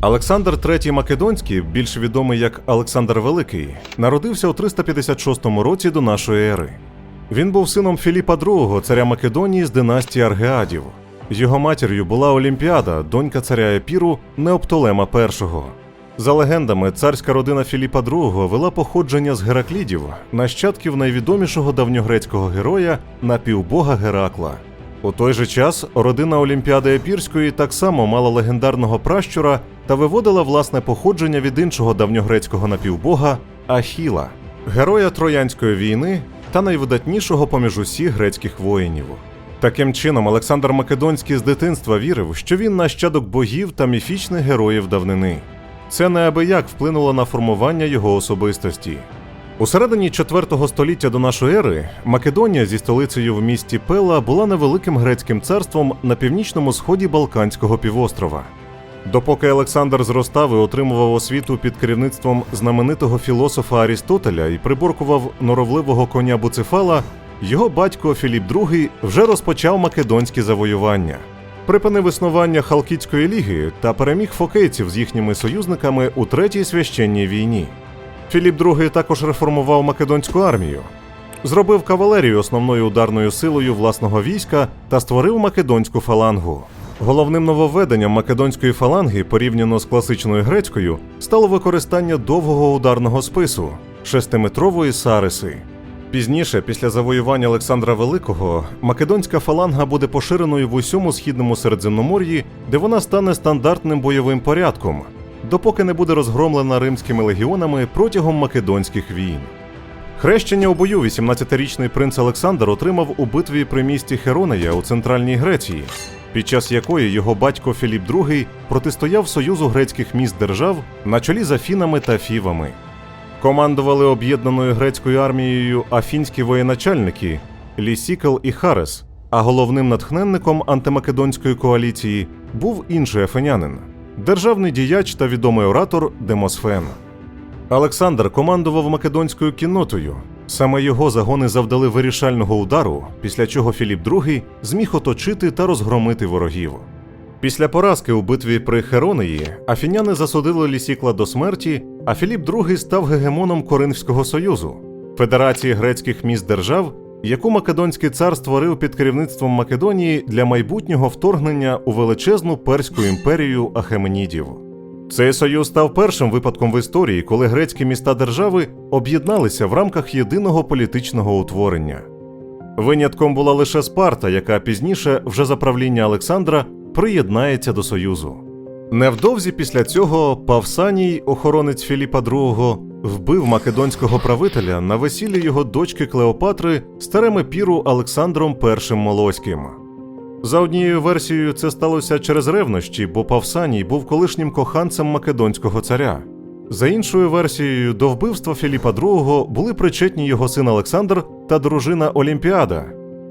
Олександр III Македонський, більш відомий як Олександр Великий, народився у 356 році до нашої ери. Він був сином Філіпа II, царя Македонії з династії Аргеадів. Його матір'ю була Олімпіада, донька царя Епіру Неоптолема І. За легендами, царська родина Філіпа II вела походження з Гераклідів, нащадків найвідомішого давньогрецького героя напівбога Геракла. У той же час родина Олімпіади Епірської так само мала легендарного пращура та виводила власне походження від іншого давньогрецького напівбога Ахіла, героя Троянської війни та найвидатнішого поміж усіх грецьких воїнів. Таким чином, Олександр Македонський з дитинства вірив, що він нащадок богів та міфічних героїв давнини. Це неабияк вплинуло на формування його особистості. У середині 4 століття до нашої ери Македонія зі столицею в місті Пела була невеликим грецьким царством на північному сході Балканського півострова. Допоки Олександр зростав і отримував освіту під керівництвом знаменитого філософа Арістотеля і приборкував норовливого коня Буцефала, його батько Філіп II вже розпочав македонські завоювання. Припинив існування Халкідської ліги та переміг фокейців з їхніми союзниками у третій священній війні. Філіп II також реформував македонську армію, зробив кавалерію основною ударною силою власного війська та створив македонську фалангу. Головним нововведенням македонської фаланги, порівняно з класичною грецькою, стало використання довгого ударного спису шестиметрової сариси. Пізніше, після завоювання Олександра Великого, македонська фаланга буде поширеною в усьому східному Середземномор'ї, де вона стане стандартним бойовим порядком, допоки не буде розгромлена римськими легіонами протягом македонських війн. Хрещення у бою 18-річний принц Олександр отримав у битві при місті Херонея у центральній Греції, під час якої його батько Філіп II протистояв союзу грецьких міст держав на чолі з Афінами та Фівами. Командували об'єднаною грецькою армією афінські воєначальники Лісікл і Харес, а головним натхненником антимакедонської коаліції був інший афинянин державний діяч та відомий оратор Демосфен. Олександр командував македонською кіннотою. Саме його загони завдали вирішального удару, після чого Філіп II зміг оточити та розгромити ворогів. Після поразки у битві при Херонеї афіняни засудили Лісікла до смерті, а Філіп II став гегемоном Коринфського союзу, федерації грецьких міст держав, яку Македонський цар створив під керівництвом Македонії для майбутнього вторгнення у величезну перську імперію Ахеменідів. Цей союз став першим випадком в історії, коли грецькі міста держави об'єдналися в рамках єдиного політичного утворення. Винятком була лише Спарта, яка пізніше, вже за правління Олександра, приєднається до Союзу. Невдовзі після цього Павсаній, охоронець Філіпа II, вбив македонського правителя на весіллі його дочки Клеопатри старим епіру Олександром І Молоським. За однією версією, це сталося через ревнощі, бо Павсаній був колишнім коханцем македонського царя. За іншою версією, до вбивства Філіпа II були причетні його син Олександр та дружина Олімпіада,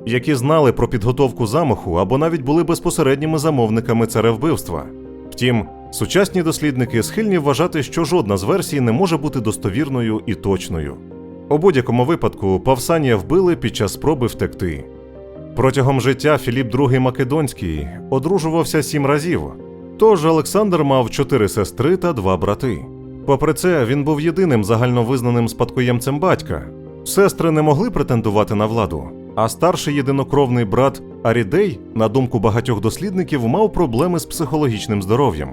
які знали про підготовку замаху або навіть були безпосередніми замовниками царевбивства. Втім, сучасні дослідники схильні вважати, що жодна з версій не може бути достовірною і точною. У будь-якому випадку Павсанія вбили під час спроби втекти. Протягом життя Філіп II Македонський одружувався сім разів, тож Олександр мав чотири сестри та два брати. Попри це, він був єдиним загальновизнаним спадкоємцем батька. Сестри не могли претендувати на владу, а старший єдинокровний брат Арідей, на думку багатьох дослідників, мав проблеми з психологічним здоров'ям.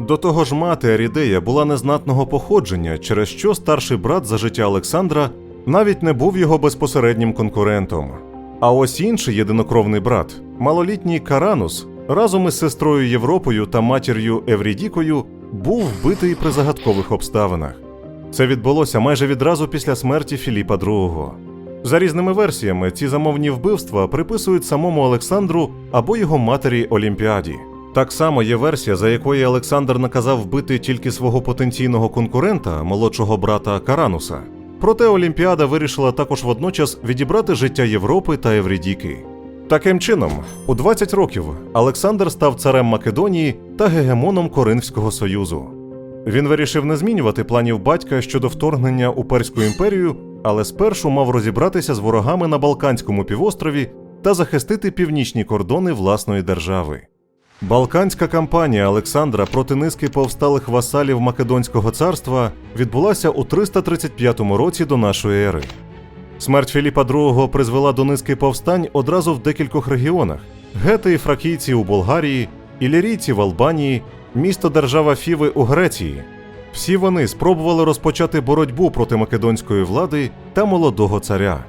До того ж, мати Арідея була незнатного походження, через що старший брат за життя Олександра навіть не був його безпосереднім конкурентом. А ось інший єдинокровний брат, малолітній Каранус, разом із сестрою Європою та матір'ю Еврідікою, був вбитий при загадкових обставинах. Це відбулося майже відразу після смерті Філіпа II. За різними версіями, ці замовні вбивства приписують самому Олександру або його матері Олімпіаді. Так само є версія, за якою Олександр наказав вбити тільки свого потенційного конкурента, молодшого брата Карануса. Проте Олімпіада вирішила також водночас відібрати життя Європи та Еврідіки. Таким чином, у 20 років Олександр став царем Македонії та гегемоном Коринфського союзу. Він вирішив не змінювати планів батька щодо вторгнення у Перську імперію, але спершу мав розібратися з ворогами на Балканському півострові та захистити північні кордони власної держави. Балканська кампанія Олександра проти низки повсталих васалів Македонського царства відбулася у 335 році до нашої ери. Смерть Філіпа II призвела до низки повстань одразу в декількох регіонах: гети і фракійці у Болгарії, ілірійці в Албанії, місто держава Фіви у Греції. Всі вони спробували розпочати боротьбу проти македонської влади та молодого царя.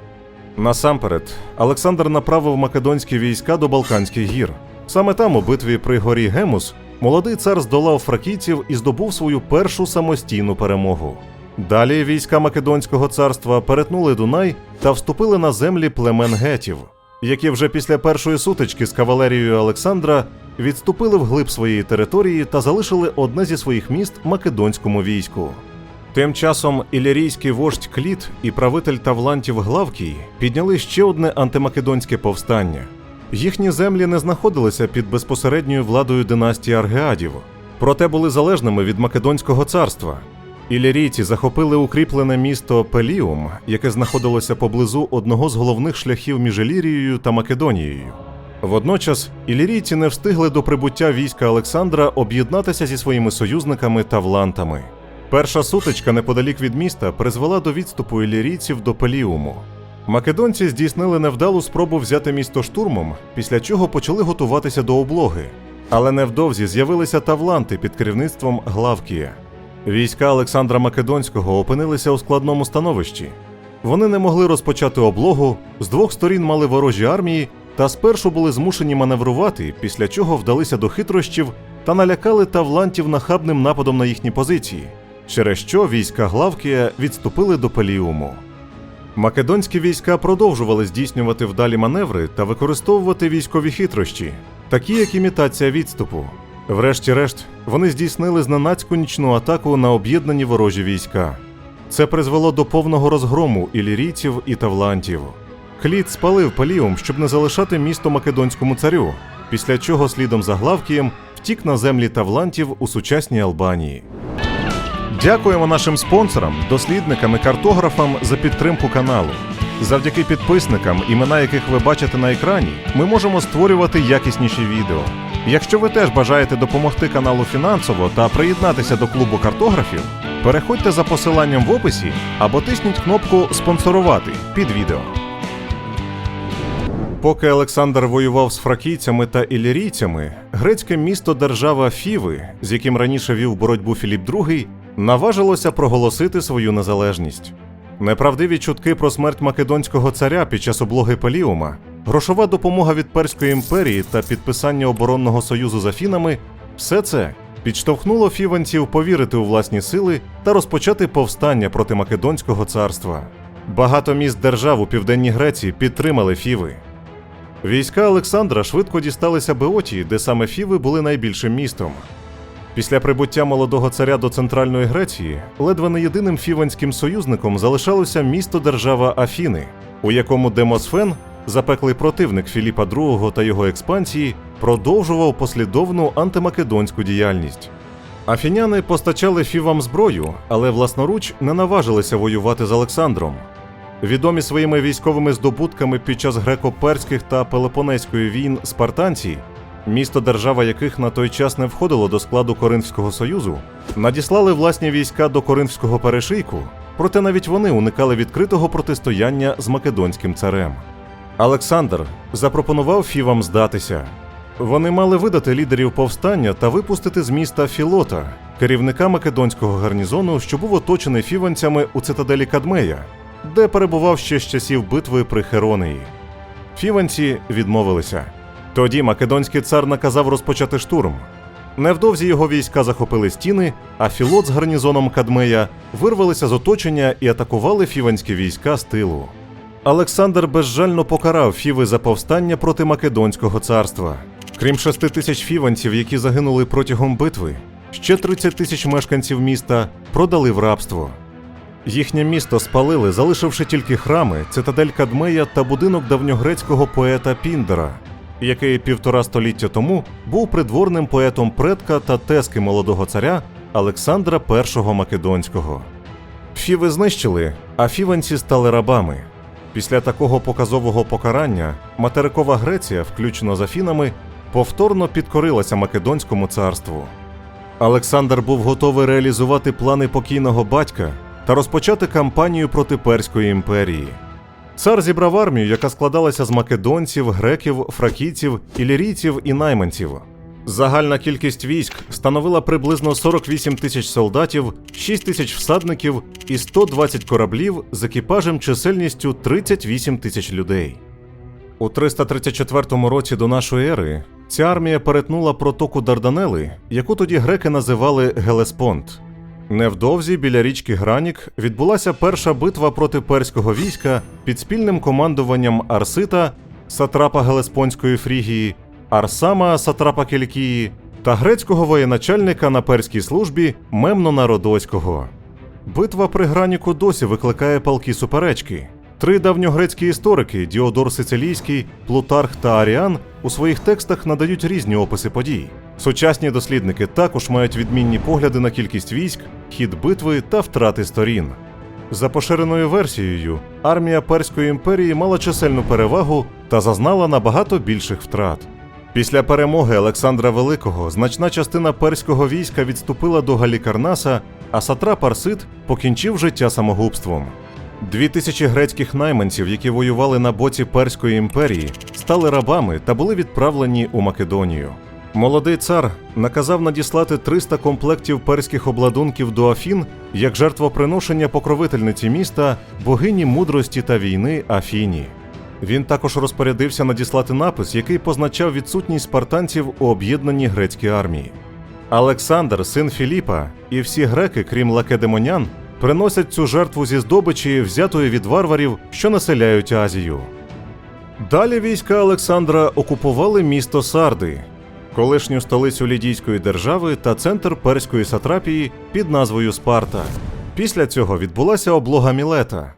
Насамперед, Олександр направив македонські війська до Балканських гір. Саме там, у битві при горі Гемус, молодий цар здолав фракійців і здобув свою першу самостійну перемогу. Далі війська Македонського царства перетнули Дунай та вступили на землі племен гетів, які вже після першої сутички з кавалерією Олександра відступили вглиб своєї території та залишили одне зі своїх міст македонському війську. Тим часом ілірійський вождь Кліт і правитель Тавлантів Главкій підняли ще одне антимакедонське повстання. Їхні землі не знаходилися під безпосередньою владою династії Аргеадів, проте були залежними від Македонського царства. Ілірійці захопили укріплене місто Пеліум, яке знаходилося поблизу одного з головних шляхів між Ілірією та Македонією. Водночас ілірійці не встигли до прибуття війська Олександра об'єднатися зі своїми союзниками тавлантами. Перша сутичка неподалік від міста призвела до відступу ілірійців до Пеліуму. Македонці здійснили невдалу спробу взяти місто штурмом, після чого почали готуватися до облоги. Але невдовзі з'явилися тавланти під керівництвом Главкія. Війська Олександра Македонського опинилися у складному становищі. Вони не могли розпочати облогу, з двох сторін мали ворожі армії та спершу були змушені маневрувати, після чого вдалися до хитрощів та налякали тавлантів нахабним нападом на їхні позиції, через що війська Главкія відступили до Пеліуму. Македонські війська продовжували здійснювати вдалі маневри та використовувати військові хитрощі, такі як імітація відступу. Врешті-решт, вони здійснили зненацьку нічну атаку на об'єднані ворожі війська. Це призвело до повного розгрому ілірійців і тавлантів. Кліт спалив Паліум, щоб не залишати місто македонському царю, після чого слідом за Главкієм втік на землі тавлантів у сучасній Албанії. Дякуємо нашим спонсорам, дослідникам і картографам за підтримку каналу. Завдяки підписникам, імена яких ви бачите на екрані, ми можемо створювати якісніші відео. Якщо ви теж бажаєте допомогти каналу фінансово та приєднатися до клубу картографів, переходьте за посиланням в описі або тисніть кнопку Спонсорувати під відео. Поки Олександр воював з фракійцями та ілірійцями, грецьке місто держава Фіви, з яким раніше вів боротьбу Філіп II, наважилося проголосити свою незалежність. Неправдиві чутки про смерть македонського царя під час облоги Пеліума, грошова допомога від Перської імперії та підписання оборонного союзу з Афінами все це підштовхнуло фіванців повірити у власні сили та розпочати повстання проти Македонського царства. Багато міст держав у південній Греції підтримали Фіви. Війська Олександра швидко дісталися Беотії, де саме Фіви були найбільшим містом. Після прибуття молодого царя до центральної Греції ледве не єдиним фіванським союзником залишалося місто держава Афіни, у якому Демосфен, запеклий противник Філіпа II та його експансії, продовжував послідовну антимакедонську діяльність. Афіняни постачали фівам зброю, але власноруч не наважилися воювати з Олександром. Відомі своїми військовими здобутками під час греко-перських та пелопонезької війн спартанці, місто держава яких на той час не входило до складу Коринфського союзу, надіслали власні війська до Коринфського перешийку, проте навіть вони уникали відкритого протистояння з македонським царем. Олександр запропонував фівам здатися. Вони мали видати лідерів повстання та випустити з міста Філота, керівника македонського гарнізону, що був оточений фіванцями у цитаделі Кадмея, де перебував ще з часів битви при Херонеї. Фіванці відмовилися. Тоді македонський цар наказав розпочати штурм. Невдовзі його війська захопили стіни, а філот з гарнізоном Кадмея вирвалися з оточення і атакували фіванські війська з тилу. Олександр безжально покарав фіви за повстання проти Македонського царства. Крім шести тисяч фіванців, які загинули протягом битви, ще 30 тисяч мешканців міста продали в рабство. Їхнє місто спалили, залишивши тільки храми, цитадель Кадмея та будинок давньогрецького поета Піндера, який півтора століття тому був придворним поетом предка та тески молодого царя Олександра І Македонського. Фіви знищили, а фіванці стали рабами. Після такого показового покарання материкова Греція, включно з Афінами, повторно підкорилася Македонському царству. Олександр був готовий реалізувати плани покійного батька та розпочати кампанію проти Перської імперії. Цар зібрав армію, яка складалася з македонців, греків, фракійців, ілірійців і найманців. Загальна кількість військ становила приблизно 48 тисяч солдатів, 6 тисяч всадників і 120 кораблів з екіпажем чисельністю 38 тисяч людей. У 334 році до нашої ери ця армія перетнула протоку Дарданели, яку тоді греки називали Гелеспонт. Невдовзі біля річки Гранік відбулася перша битва проти перського війська під спільним командуванням Арсита, сатрапа Гелеспонської Фрігії, Арсама, сатрапа Кількії та грецького воєначальника на перській службі Мемнона Родоського. Битва при Граніку досі викликає палкі суперечки. Три давньогрецькі історики Діодор Сицилійський, Плутарх та Аріан у своїх текстах надають різні описи подій. Сучасні дослідники також мають відмінні погляди на кількість військ, хід битви та втрати сторін. За поширеною версією, армія Перської імперії мала чисельну перевагу та зазнала набагато більших втрат. Після перемоги Олександра Великого значна частина перського війська відступила до Галікарнаса, а сатрап Арсит покінчив життя самогубством. Дві тисячі грецьких найманців, які воювали на боці Перської імперії, стали рабами та були відправлені у Македонію. Молодий цар наказав надіслати 300 комплектів перських обладунків до Афін як жертвоприношення покровительниці міста, богині мудрості та війни Афіні. Він також розпорядився надіслати напис, який позначав відсутність спартанців у об'єднаній грецькій армії. Олександр, син Філіпа, і всі греки, крім лакедемонян, приносять цю жертву зі здобичі, взятої від варварів, що населяють Азію. Далі війська Олександра окупували місто Сарди, колишню столицю Лідійської держави та центр перської сатрапії під назвою Спарта. Після цього відбулася облога Мілета.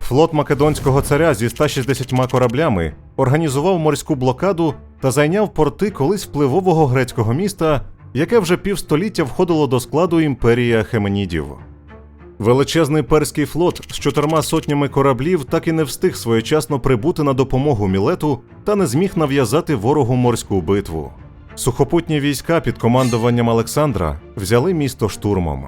Флот македонського царя зі 160 кораблями організував морську блокаду та зайняв порти колись впливового грецького міста, яке вже півстоліття входило до складу імперії Ахеменідів. Величезний перський флот з чотирма сотнями кораблів так і не встиг своєчасно прибути на допомогу Мілету та не зміг нав'язати ворогу морську битву. Сухопутні війська під командуванням Олександра взяли місто штурмом.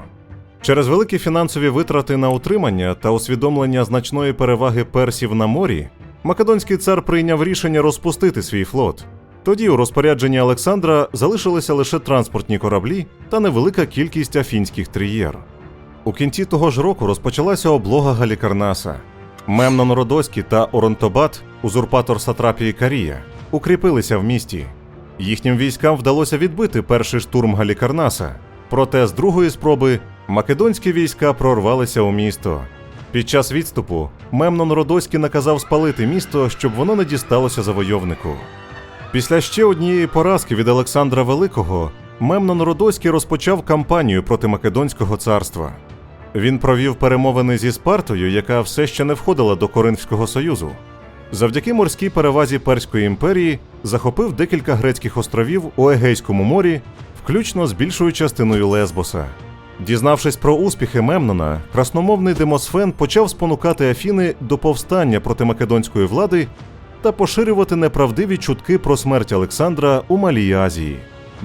Через великі фінансові витрати на утримання та усвідомлення значної переваги персів на морі, македонський цар прийняв рішення розпустити свій флот. Тоді у розпорядженні Олександра залишилися лише транспортні кораблі та невелика кількість афінських трієр. У кінці того ж року розпочалася облога Галікарнаса. Мемнон Родоський та Оронтобат, узурпатор Сатрапії Карія, укріпилися в місті. Їхнім військам вдалося відбити перший штурм Галікарнаса. Проте з другої спроби македонські війська прорвалися у місто. Під час відступу Мемнон Родоський наказав спалити місто, щоб воно не дісталося завойовнику. Після ще однієї поразки від Олександра Великого Мемнон Родоський розпочав кампанію проти Македонського царства. Він провів перемовини зі Спартою, яка все ще не входила до Коринфського союзу. Завдяки морській перевазі Перської імперії захопив декілька грецьких островів у Егейському морі, включно з більшою частиною Лесбоса. Дізнавшись про успіхи Мемнона, красномовний Демосфен почав спонукати Афіни до повстання проти македонської влади та поширювати неправдиві чутки про смерть Олександра у Малій Азії.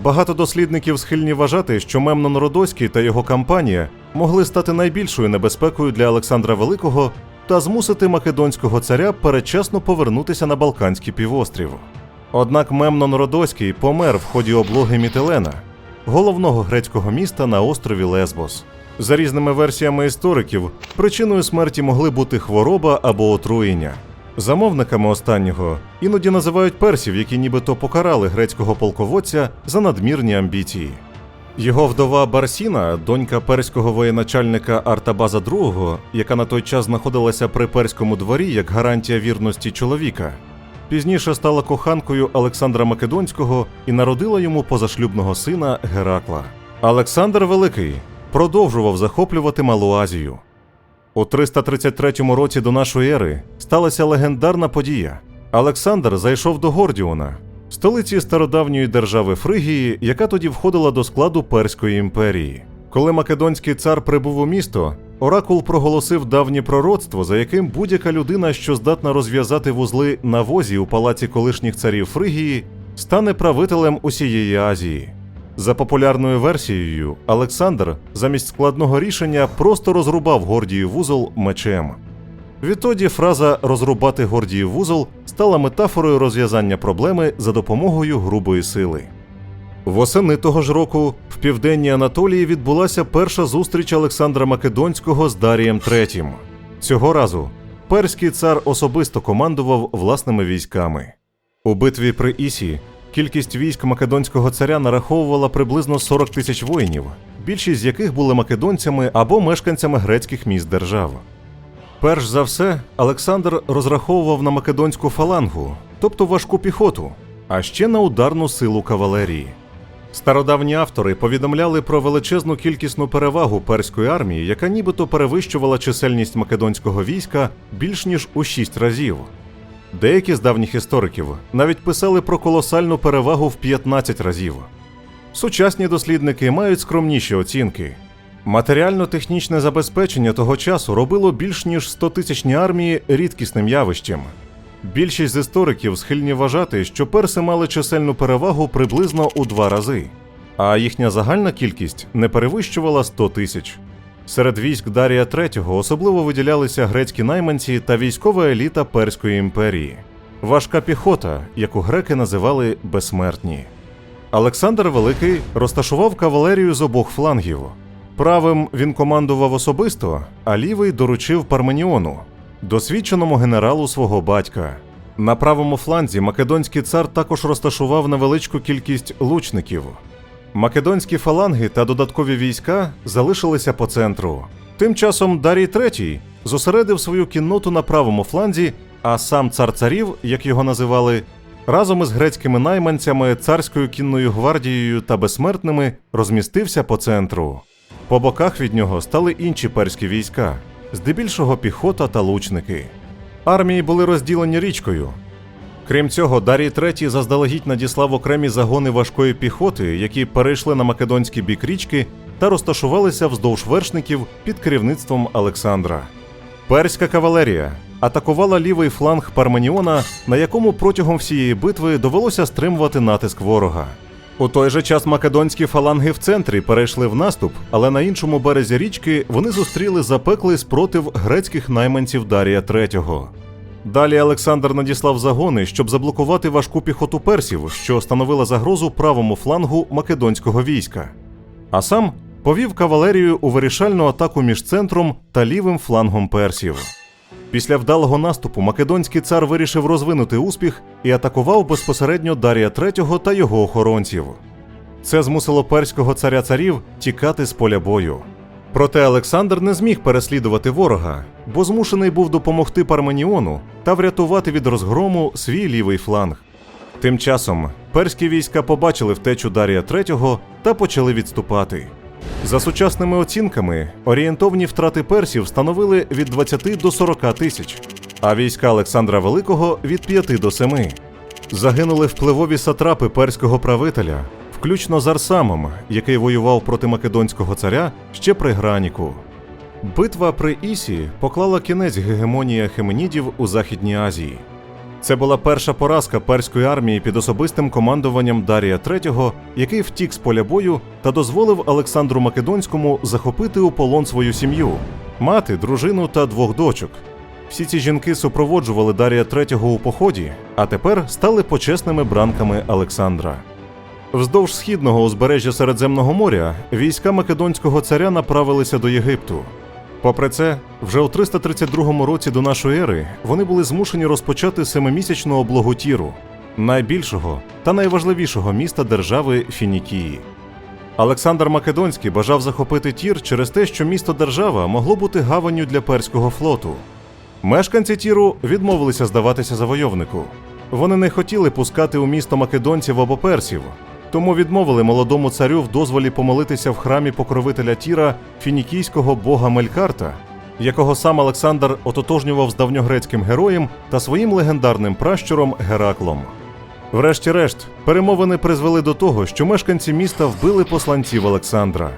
Багато дослідників схильні вважати, що Мемнон Родоський та його кампанія могли стати найбільшою небезпекою для Олександра Великого та змусити македонського царя передчасно повернутися на Балканський півострів. Однак Мемнон Родоський помер в ході облоги Мітилена, головного грецького міста на острові Лесбос. За різними версіями істориків, причиною смерті могли бути хвороба або отруєння. Замовниками останнього іноді називають персів, які нібито покарали грецького полководця за надмірні амбіції. Його вдова Барсіна, донька перського воєначальника Артабаза II, яка на той час знаходилася при перському дворі як гарантія вірності чоловіка, пізніше стала коханкою Олександра Македонського і народила йому позашлюбного сина Геракла. Олександр Великий продовжував захоплювати Малу Азію. У 333 році до нашої ери сталася легендарна подія. Олександр зайшов до Гордіона, столиці стародавньої держави Фригії, яка тоді входила до складу Перської імперії. Коли македонський цар прибув у місто, оракул проголосив давнє пророцтво, за яким будь-яка людина, що здатна розв'язати вузли на возі у палаці колишніх царів Фригії, стане правителем усієї Азії. За популярною версією, Олександр замість складного рішення просто розрубав Гордіїв вузол мечем. Відтоді фраза розрубати Гордіїв вузол стала метафорою розв'язання проблеми за допомогою грубої сили. Восени того ж року в південній Анатолії відбулася перша зустріч Олександра Македонського з Дарієм III. Цього разу перський цар особисто командував власними військами. У битві при Ісі кількість військ македонського царя нараховувала приблизно 40 тисяч воїнів, більшість з яких були македонцями або мешканцями грецьких міст держав. Перш за все, Олександр розраховував на македонську фалангу, тобто важку піхоту, а ще на ударну силу кавалерії. Стародавні автори повідомляли про величезну кількісну перевагу перської армії, яка нібито перевищувала чисельність македонського війська більш ніж у шість разів. Деякі з давніх істориків навіть писали про колосальну перевагу в 15 разів. Сучасні дослідники мають скромніші оцінки. Матеріально-технічне забезпечення того часу робило більш ніж 100-тисячні армії рідкісним явищем. Більшість з істориків схильні вважати, що перси мали чисельну перевагу приблизно у два рази, а їхня загальна кількість не перевищувала 100 тисяч. Серед військ Дарія III особливо виділялися грецькі найманці та військова еліта Перської імперії, важка піхота, яку греки називали безсмертні. Олександр Великий розташував кавалерію з обох флангів. Правим він командував особисто, а лівий доручив Парменіону, досвідченому генералу свого батька. На правому фланзі македонський цар також розташував невеличку кількість лучників. Македонські фаланги та додаткові війська залишилися по центру. Тим часом Дарій III зосередив свою кінноту на правому фланзі, а сам цар царів, як його називали, разом із грецькими найманцями, царською кінною гвардією та безсмертними розмістився по центру. По боках від нього стали інші перські війська, здебільшого піхота та лучники. Армії були розділені річкою. Крім цього, Дарій III заздалегідь надіслав окремі загони важкої піхоти, які перейшли на македонський бік річки та розташувалися вздовж вершників під керівництвом Олександра. Перська кавалерія атакувала лівий фланг Парменіона, на якому протягом всієї битви довелося стримувати натиск ворога. У той же час македонські фаланги в центрі перейшли в наступ, але на іншому березі річки вони зустріли запеклий спротив грецьких найманців Дарія III. Далі Олександр надіслав загони, щоб заблокувати важку піхоту персів, що становила загрозу правому флангу македонського війська. А сам повів кавалерію у вирішальну атаку між центром та лівим флангом персів. Після вдалого наступу македонський цар вирішив розвинути успіх і атакував безпосередньо Дарія III та його охоронців. Це змусило перського царя царів тікати з поля бою. Проте Олександр не зміг переслідувати ворога, бо змушений був допомогти Парменіону та врятувати від розгрому свій лівий фланг. Тим часом перські війська побачили втечу Дарія III та почали відступати. За сучасними оцінками, орієнтовні втрати персів становили від 20 до 40 тисяч, а війська Олександра Великого від 5 до 7. Загинули впливові сатрапи перського правителя, включно з Арсамом, який воював проти македонського царя ще при Граніку. Битва при Ісі поклала кінець гегемонії Ахеменідів у Західній Азії. Це була перша поразка перської армії під особистим командуванням Дарія III, який втік з поля бою та дозволив Олександру Македонському захопити у полон свою сім'ю, мати, дружину та двох дочок. Всі ці жінки супроводжували Дарія III у поході, а тепер стали почесними бранками Олександра. Вздовж східного узбережжя Середземного моря війська македонського царя направилися до Єгипту. Попри це, вже у 332 році до нашої ери вони були змушені розпочати семимісячну облогу Тіру, найбільшого та найважливішого міста держави Фінікії. Олександр Македонський бажав захопити Тір через те, що місто держава могло бути гаванню для перського флоту. Мешканці Тіру відмовилися здаватися завойовнику. Вони не хотіли пускати у місто македонців або персів, тому відмовили молодому царю в дозволі помолитися в храмі покровителя Тіра фінікійського бога Мелькарта, якого сам Олександр ототожнював з давньогрецьким героєм та своїм легендарним пращуром Гераклом. Врешті-решт, перемовини призвели до того, що мешканці міста вбили посланців Олександра.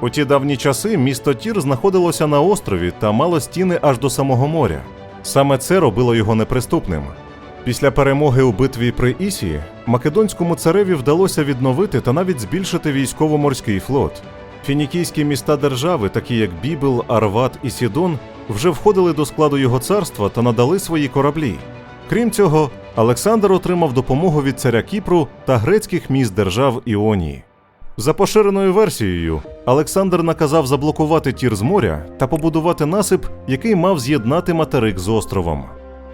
У ті давні часи місто Тір знаходилося на острові та мало стіни аж до самого моря. Саме це робило його неприступним. Після перемоги у битві при Ісі македонському цареві вдалося відновити та навіть збільшити військово-морський флот. Фінікійські міста держави, такі як Бібел, Арват і Сідон, вже входили до складу його царства та надали свої кораблі. Крім цього, Олександр отримав допомогу від царя Кіпру та грецьких міст держав Іонії. За поширеною версією, Олександр наказав заблокувати тір з моря та побудувати насип, який мав з'єднати материк з островом.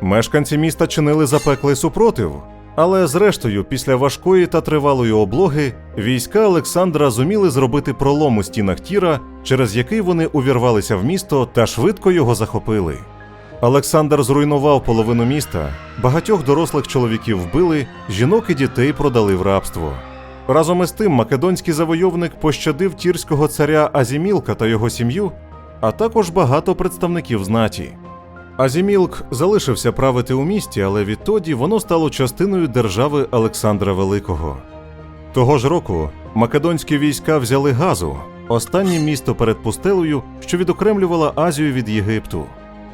Мешканці міста чинили запеклий супротив, але зрештою, після важкої та тривалої облоги, війська Олександра зуміли зробити пролом у стінах тіра, через який вони увірвалися в місто та швидко його захопили. Олександр зруйнував половину міста, багатьох дорослих чоловіків вбили, жінок і дітей продали в рабство. Разом із тим, македонський завойовник пощадив тірського царя Азімілка та його сім'ю, а також багато представників знаті. Азімілк залишився правити у місті, але відтоді воно стало частиною держави Олександра Великого. Того ж року македонські війська взяли Газу, останнє місто перед пустелею, що відокремлювала Азію від Єгипту.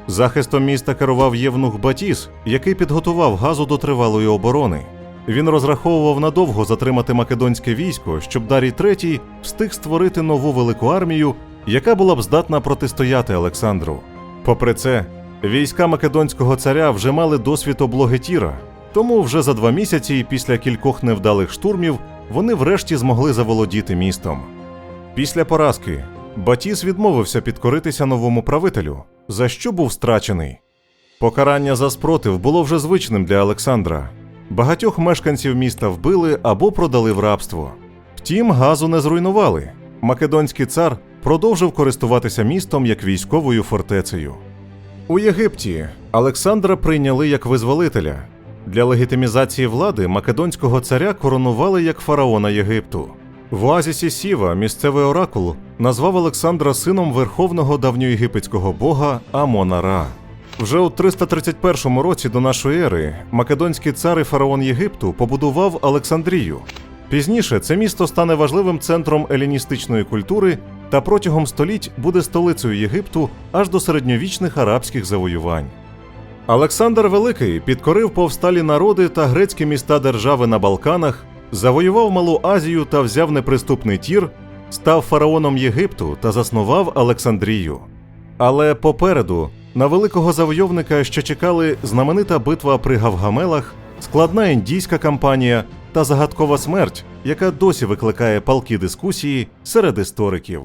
Захистом міста керував Євнух Батіс, який підготував газу до тривалої оборони. Він розраховував надовго затримати македонське військо, щоб Дарій III встиг створити нову велику армію, яка була б здатна протистояти Олександру. Попри це, війська македонського царя вже мали досвід облоги Тіра, тому вже за два місяці після кількох невдалих штурмів вони врешті змогли заволодіти містом. Після поразки Батіс відмовився підкоритися новому правителю, за що був страчений. Покарання за спротив було вже звичним для Олександра. Багатьох мешканців міста вбили або продали в рабство. Втім, газу не зруйнували. Македонський цар продовжив користуватися містом як військовою фортецею. У Єгипті Олександра прийняли як визволителя. Для легітимізації влади македонського царя коронували як фараона Єгипту. В оазісі Сіва місцевий оракул назвав Олександра сином верховного давньоєгипетського бога Амона Ра. Вже у 331 році до нашої ери македонський цар і фараон Єгипту побудував Олександрію. Пізніше це місто стане важливим центром еліністичної культури та протягом століть буде столицею Єгипту аж до середньовічних арабських завоювань. Олександр Великий підкорив повсталі народи та грецькі міста держави на Балканах, завоював Малу Азію та взяв неприступний тір, став фараоном Єгипту та заснував Олександрію. Але попереду на великого завойовника ще чекали знаменита битва при Гавгамелах, складна індійська кампанія та загадкова смерть, яка досі викликає палкі дискусії серед істориків.